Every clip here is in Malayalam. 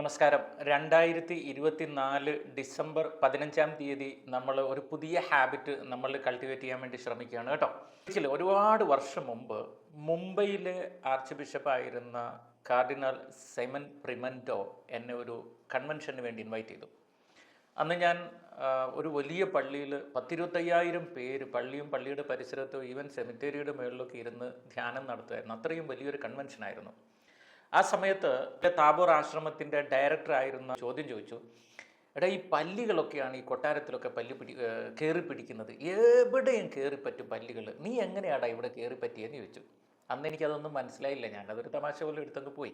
നമസ്കാരം. രണ്ടായിരത്തി ഇരുപത്തിനാല് ഡിസംബർ പതിനഞ്ചാം തീയതി നമ്മൾ ഒരു പുതിയ ഹാബിറ്റ് നമ്മൾ കൾട്ടിവേറ്റ് ചെയ്യാൻ വേണ്ടി ശ്രമിക്കുകയാണ് കേട്ടോ. ചില ഒരുപാട് വർഷം മുമ്പ് മുംബൈയിലെ ആർച്ച് ബിഷപ്പായിരുന്ന കാർഡിനൽ സെമൻ പ്രിമന്റോ എന്നെ ഒരു കൺവെൻഷന് വേണ്ടി ഇൻവൈറ്റ് ചെയ്തു. അന്ന് ഞാൻ ഒരു വലിയ പള്ളിയിൽ പത്തിരുപത്തയ്യായിരം പേര് പള്ളിയും പള്ളിയുടെ പരിസരത്തും ഈവൻ സെമിത്തേരിയുടെ മുകളിലൊക്കെ ഇരുന്ന് ധ്യാനം നടത്തുമായിരുന്നു. അത്രയും വലിയൊരു കൺവെൻഷനായിരുന്നു. ആ സമയത്ത് താബോർ ആശ്രമത്തിന്റെ ഡയറക്ടർ ആയിരുന്ന ചോദ്യം ചോദിച്ചു. എടാ ഈ പല്ലികളൊക്കെയാണ് ഈ കൊട്ടാരത്തിലൊക്കെ പല്ലി പിടി കയറി പിടിക്കുന്നത്. എവിടെയും കയറി പറ്റും പല്ലികൾ നീ എങ്ങനെയാടാ ഇവിടെ കയറി പറ്റിയെന്ന് ചോദിച്ചു. അന്ന് എനിക്കതൊന്നും മനസ്സിലായില്ല. ഞാൻ അതൊരു തമാശ പോലെ എടുത്തങ്ങ് പോയി.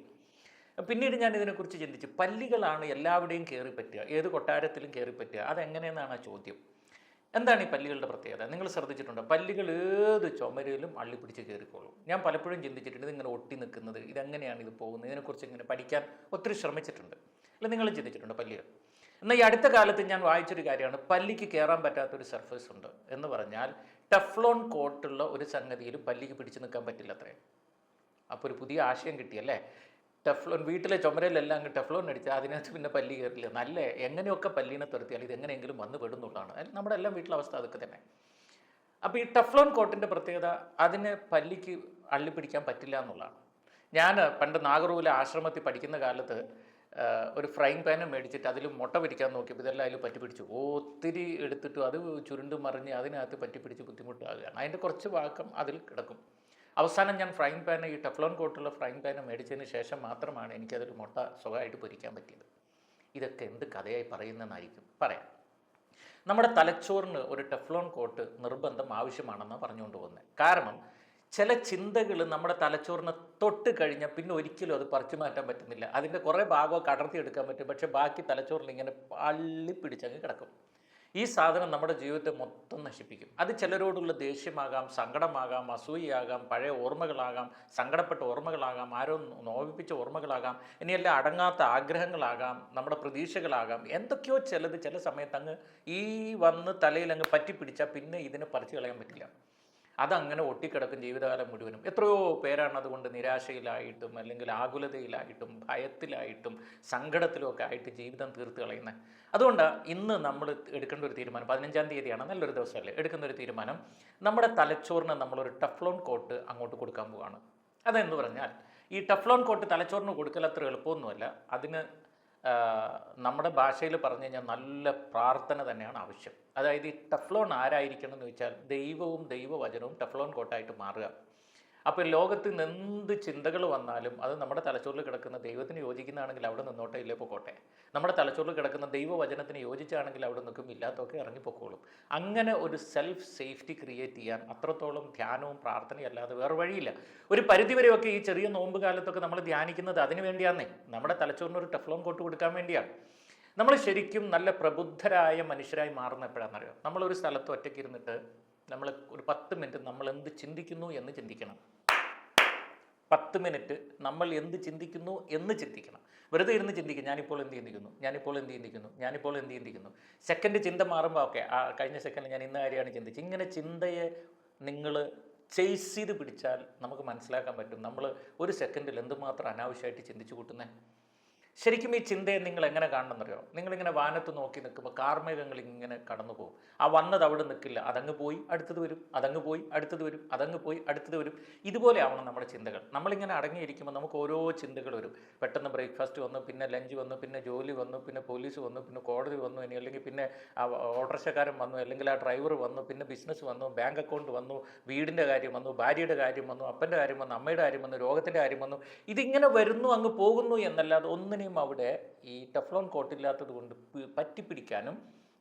പിന്നീട് ഞാൻ ഇതിനെക്കുറിച്ച് ചിന്തിച്ചു. പല്ലികളാണ് എല്ലാവിടെയും കയറി പറ്റുക. ഏത് കൊട്ടാരത്തിലും കയറി പറ്റുക. അതെങ്ങനെയെന്നാണ് ആ ചോദ്യം. എന്താണ് ഈ പല്ലികളുടെ പ്രത്യേകത? നിങ്ങൾ ശ്രദ്ധിച്ചിട്ടുണ്ട്? പല്ലുകൾ ഏത് ചുമരിലും അള്ളി പിടിച്ച് കയറിക്കോളും. ഞാൻ പലപ്പോഴും ചിന്തിച്ചിട്ടുണ്ട് ഇതിങ്ങനെ ഒട്ടി നിൽക്കുന്നത് ഇതെങ്ങനെയാണ് ഇത് പോകുന്നത് ഇതിനെക്കുറിച്ച് ഇങ്ങനെ പഠിക്കാൻ ഒത്തിരി ശ്രമിച്ചിട്ടുണ്ട്. അല്ല നിങ്ങളും ചിന്തിച്ചിട്ടുണ്ട് പല്ലികൾ? എന്നാൽ ഈ അടുത്ത കാലത്ത് ഞാൻ വായിച്ചൊരു കാര്യമാണ് പല്ലിക്ക് കയറാൻ പറ്റാത്തൊരു സർഫേസ് ഉണ്ട് എന്ന് പറഞ്ഞാൽ ടെഫ്ലോൺ കോട്ടുള്ള ഒരു സംഗതിയിൽ പല്ലിക്ക് പിടിച്ചു നിൽക്കാൻ പറ്റില്ല അത്രയും. അപ്പോൾ ഒരു പുതിയ ആശയം കിട്ടിയല്ലേ ടെഫ്ലോൺ വീട്ടിലെ ചുമരയിലെല്ലാം അങ്ങ് ടെഫ്ലോൺ അടിച്ച് അതിനകത്ത് പിന്നെ പല്ലി കയറില്ല. നല്ല എങ്ങനെയൊക്കെ പല്ലിനെ തുരത്തിയാൽ ഇത് എങ്ങനെയെങ്കിലും വന്ന് പെടുന്നുള്ളതാണ്. നമ്മുടെ എല്ലാം വീട്ടിലെ അവസ്ഥ അതൊക്കെ തന്നെ. അപ്പോൾ ഈ ടെഫ്ലോൺ കോട്ടിന്റെ പ്രത്യേകത അതിന് പല്ലിക്ക് അള്ളി പിടിക്കാൻ പറ്റില്ല എന്നുള്ളതാണ്. ഞാൻ പണ്ട് നാഗറൂവിലെ ആശ്രമത്തിൽ പഠിക്കുന്ന കാലത്ത് ഒരു ഫ്രൈങ് പാന് മേടിച്ചിട്ട് അതിൽ മുട്ട പിടിക്കാൻ നോക്കിയപ്പോൾ ഇതെല്ലാം അതിൽ പറ്റി പിടിച്ചു. ഒത്തിരി എടുത്തിട്ട് അത് ചുരുണ്ട് മറിഞ്ഞ് അതിനകത്ത് പറ്റിപ്പിടിച്ച് ബുദ്ധിമുട്ടാകുകയാണ്. അതിന്റെ കുറച്ച് വാക്കം അതിൽ കിടക്കും. അവസാനം ഞാൻ ഫ്രൈങ് പാന് ഈ ടെഫ്ലോൺ കോട്ടുള്ള ഫ്രൈങ് പാന് മേടിച്ചതിന് ശേഷം മാത്രമാണ് എനിക്കതൊരു മുട്ട സുഖമായിട്ട് പൊരിക്കാൻ പറ്റിയത്. ഇതൊക്കെ എന്ത് കഥയായി പറയുന്നതെന്നായിരിക്കും. പറയാം. നമ്മുടെ തലച്ചോറിന് ഒരു ടെഫ്ലോൺ കോട്ട് നിർബന്ധം ആവശ്യമാണെന്ന് പറഞ്ഞുകൊണ്ട് പോകുന്നത്. കാരണം ചില ചിന്തകൾ നമ്മുടെ തലച്ചോറിന് തൊട്ട് കഴിഞ്ഞാൽ പിന്നെ ഒരിക്കലും അത് പറിച്ചു മാറ്റാൻ പറ്റുന്നില്ല. അതിന്റെ കുറേ ഭാഗമൊക്കെ അടർത്തിയെടുക്കാൻ പറ്റും. പക്ഷേ ബാക്കി തലച്ചോറിൽ ഇങ്ങനെ പള്ളി പിടിച്ചങ്ങ് കിടക്കും. ഈ സാധനം നമ്മുടെ ജീവിതത്തെ മൊത്തം നശിപ്പിക്കും. അത് ചിലരോടുള്ള ദേഷ്യമാകാം സങ്കടമാകാം അസൂയയാകാം പഴയ ഓർമ്മകളാകാം സങ്കടപ്പെട്ട ഓർമ്മകളാകാം ആരോ നോവിപ്പിച്ച ഓർമ്മകളാകാം ഇനിയെല്ലാം അടങ്ങാത്ത ആഗ്രഹങ്ങളാകാം നമ്മുടെ പ്രതീക്ഷകളാകാം എന്തൊക്കെയോ ചിലത് ചില സമയത്ത് അങ്ങ് ഈ വന്ന് തലയിൽ അങ്ങ് പറ്റിപ്പിടിച്ചാൽ പിന്നെ ഇതിനെ പറിച്ചു കളയാൻ പറ്റില്ല. അതങ്ങനെ ഒട്ടിക്കിടക്കും ജീവിതകാലം മുഴുവനും. എത്രയോ പേരാണ് അതുകൊണ്ട് നിരാശയിലായിട്ടും അല്ലെങ്കിൽ ആകുലതയിലായിട്ടും ഭയത്തിലായിട്ടും സങ്കടത്തിലും ഒക്കെ ആയിട്ട് ജീവിതം തീർത്ത് കളയുന്നത് അതുകൊണ്ട് ഇന്ന് നമ്മൾ എടുക്കേണ്ട ഒരു തീരുമാനം പതിനഞ്ചാം തീയതിയാണ്. നല്ലൊരു ദിവസമല്ലേ? എടുക്കുന്ന ഒരു തീരുമാനം. നമ്മുടെ തലച്ചോറിന് നമ്മളൊരു ടഫ്ലോൺ കോട്ട് അങ്ങോട്ട് കൊടുക്കാൻ പോവുകയാണ് അതെന്ന് പറഞ്ഞാൽ ഈ ടഫ്ലോൺ കോട്ട് തലച്ചോറിന് കൊടുക്കൽ അത്ര എളുപ്പമൊന്നുമല്ല. അതിന് നമ്മുടെ ഭാഷയിൽ പറഞ്ഞു കഴിഞ്ഞാൽ നല്ല പ്രാർത്ഥന തന്നെയാണ് ആവശ്യം. അതായത് ഈ ടെഫ്ലോൺ ആരായിരിക്കണം എന്ന് വെച്ചാൽ ദൈവവും ദൈവവചനവും ടെഫ്ലോൺ കോട്ടായിട്ട് മാറുക. അപ്പോൾ ലോകത്ത് നിന്ന് എന്ത് ചിന്തകൾ വന്നാലും അത് നമ്മുടെ തലച്ചോറിൽ കിടക്കുന്ന ദൈവത്തിന് യോജിക്കുന്നതാണെങ്കിൽ അവിടെ നിന്നോട്ടെ ഇല്ലേ പൊക്കോട്ടെ. നമ്മുടെ തലച്ചോറിൽ കിടക്കുന്ന ദൈവവചനത്തിന് യോജിച്ചാണെങ്കിൽ അവിടെ നിൽക്കും ഇല്ലാത്തൊക്കെ ഇറങ്ങിപ്പോക്കോളും അങ്ങനെ ഒരു സെൽഫ് സേഫ്റ്റി ക്രിയേറ്റ് ചെയ്യാൻ അത്രത്തോളം ധ്യാനവും പ്രാർത്ഥനയും അല്ലാതെ വേറെ വഴിയില്ല. ഒരു പരിധിവരെയൊക്കെ ഈ ചെറിയ നോമ്പ് കാലത്തൊക്കെ നമ്മൾ ധ്യാനിക്കുന്നത് അതിനു വേണ്ടിയാന്നേ. നമ്മുടെ തലച്ചോറിന് ഒരു ടെഫ്ലോൺ കോട്ട് കൊടുക്കാൻ വേണ്ടിയാണ്. നമ്മൾ ശരിക്കും നല്ല പ്രബുദ്ധരായ മനുഷ്യരായി മാറുന്ന എപ്പോഴാണെന്നറിയാം നമ്മളൊരു സ്ഥലത്ത് ഒറ്റയ്ക്ക് ഇരുന്നിട്ട് നമ്മൾ ഒരു പത്ത് മിനിറ്റ് നമ്മൾ എന്ത് ചിന്തിക്കുന്നു എന്ന് ചിന്തിക്കണം. പത്ത് മിനിറ്റ് നമ്മൾ എന്ത് ചിന്തിക്കുന്നു എന്ന് ചിന്തിക്കണം. വെറുതെ ഇരുന്ന് ചിന്തിക്കും ഞാനിപ്പോൾ എന്ത് ചിന്തിക്കുന്നു? ഞാനിപ്പോൾ എന്ത് ചിന്തിക്കുന്നു? ഞാനിപ്പോൾ എന്ത് ചിന്തിക്കുന്നു? സെക്കൻഡ് ചിന്ത മാറുമ്പോൾ ഓക്കെ ആ കഴിഞ്ഞ സെക്കൻഡിൽ ഞാൻ ഇന്ന കാര്യമാണ് ചിന്തിച്ചത്. ഇങ്ങനെ ചിന്തയെ നിങ്ങൾ ചേസ് ചെയ്ത് പിടിച്ചാൽ നമുക്ക് മനസ്സിലാക്കാൻ പറ്റും. നമ്മൾ ഒരു സെക്കൻഡിൽ എന്തുമാത്രം അനാവശ്യമായിട്ട് ചിന്തിച്ചു കൂട്ടുന്നത് ശരിക്കും ഈ ചിന്തയെ നിങ്ങൾ എങ്ങനെ കാണണമെന്നറിയോ? നിങ്ങളിങ്ങനെ വാനത്ത് നോക്കി നിൽക്കുമ്പോൾ കാർമേഘങ്ങൾ ഇങ്ങനെ കടന്നു പോകും. ആ വന്നത് അവിടെ നിൽക്കില്ല. അതങ്ങ് പോയി അടുത്തത് വരും. അതങ്ങ് പോയി അടുത്തത് വരും. അതങ്ങ് പോയി അടുത്തത് വരും. ഇതുപോലെ ആവണം നമ്മുടെ ചിന്തകൾ. നമ്മളിങ്ങനെ അടങ്ങിയിരിക്കുമ്പോൾ നമുക്ക് ഓരോ ചിന്തകൾ വരും. പെട്ടെന്ന് ബ്രേക്ക്ഫാസ്റ്റ് വന്നു പിന്നെ ലഞ്ച് വന്നു പിന്നെ ജോലി വന്നു പിന്നെ പോലീസ് വന്നു പിന്നെ കോടതി വന്നു ഇനി അല്ലെങ്കിൽ പിന്നെ ആ ഓട്ടോറിക്ഷക്കാരൻ വന്നു അല്ലെങ്കിൽ ആ ഡ്രൈവർ വന്നു പിന്നെ ബിസിനസ് വന്നു ബാങ്ക് അക്കൗണ്ട് വന്നു വീടിന്റെ കാര്യം വന്നു ഭാര്യയുടെ കാര്യം വന്നു അപ്പന്റെ കാര്യം വന്നു അമ്മയുടെ കാര്യം വന്നു രോഗത്തിന്റെ കാര്യം വന്നു. ഇതിങ്ങനെ വരുന്നു അങ്ങ് പോകുന്നു എന്നല്ലാതെ ഒന്നിനെയും അവിടെ ഈ ടെഫ്ലോൺ കോട്ടില്ലാത്തത് കൊണ്ട് പറ്റിപ്പിടിക്കാനും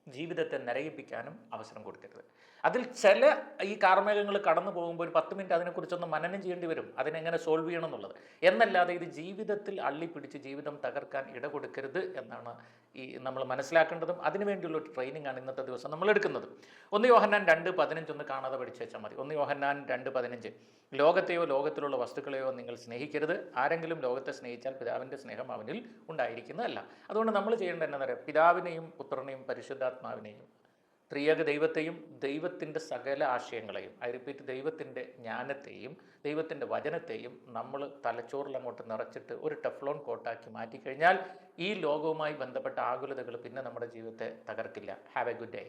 ജീവിതത്തെ നരകിപ്പിക്കാനും അവസരം കൊടുക്കരുത്. അതിൽ ചില ഈ കാർമേഘങ്ങൾ കടന്നു പോകുമ്പോൾ ഒരു പത്ത് മിനിറ്റ് അതിനെക്കുറിച്ചൊന്ന് മനനം ചെയ്യേണ്ടി വരും. അതിനെങ്ങനെ സോൾവ് ചെയ്യണം എന്നുള്ളത്. എന്നല്ലാതെ ഇത് ജീവിതത്തിൽ അള്ളിപ്പിടിച്ച് ജീവിതം തകർക്കാൻ ഇട കൊടുക്കരുത് എന്നാണ് ഈ നമ്മൾ മനസ്സിലാക്കേണ്ടതും അതിനുവേണ്ടിയുള്ള ഒരു ട്രെയിനിങ് ആണ് ഇന്നത്തെ ദിവസം നമ്മൾ എടുക്കുന്നത്. ഒന്ന് യോഹന്നാൻ രണ്ട് പതിനഞ്ച് ഒന്ന് കാണാതെ പഠിച്ചു വെച്ചാൽ മതി. ഒന്ന് യോഹന്നാൻ രണ്ട് പതിനഞ്ച്. ലോകത്തെയോ ലോകത്തിലുള്ള വസ്തുക്കളെയോ നിങ്ങൾ സ്നേഹിക്കരുത്. ആരെങ്കിലും ലോകത്തെ സ്നേഹിച്ചാൽ പിതാവിന്റെ സ്നേഹം അവനിൽ ഉണ്ടായിരിക്കുന്നതല്ല. അതുകൊണ്ട് നമ്മൾ ചെയ്യേണ്ടത് എന്താ പറയുക പിതാവിനെയും പുത്രനെയും പരിശുദ്ധാത്മാവിനെയും ത്രിയക ദൈവത്തെയും ദൈവത്തിന്റെ സകല ആശയങ്ങളെയും ഐ റിപ്പീറ്റ് ദൈവത്തിന്റെ ജ്ഞാനത്തെയും ദൈവത്തിന്റെ വചനത്തെയും നമ്മൾ തലച്ചോറിൽ അങ്ങോട്ട് നിറച്ചിട്ട് ഒരു ടെഫ്ലോൺ കോട്ടാക്കി മാറ്റിക്കഴിഞ്ഞാൽ ഈ ലോകവുമായി ബന്ധപ്പെട്ട ആകുലതകൾ പിന്നെ നമ്മുടെ ജീവിതത്തെ തകർക്കില്ല. Have a good day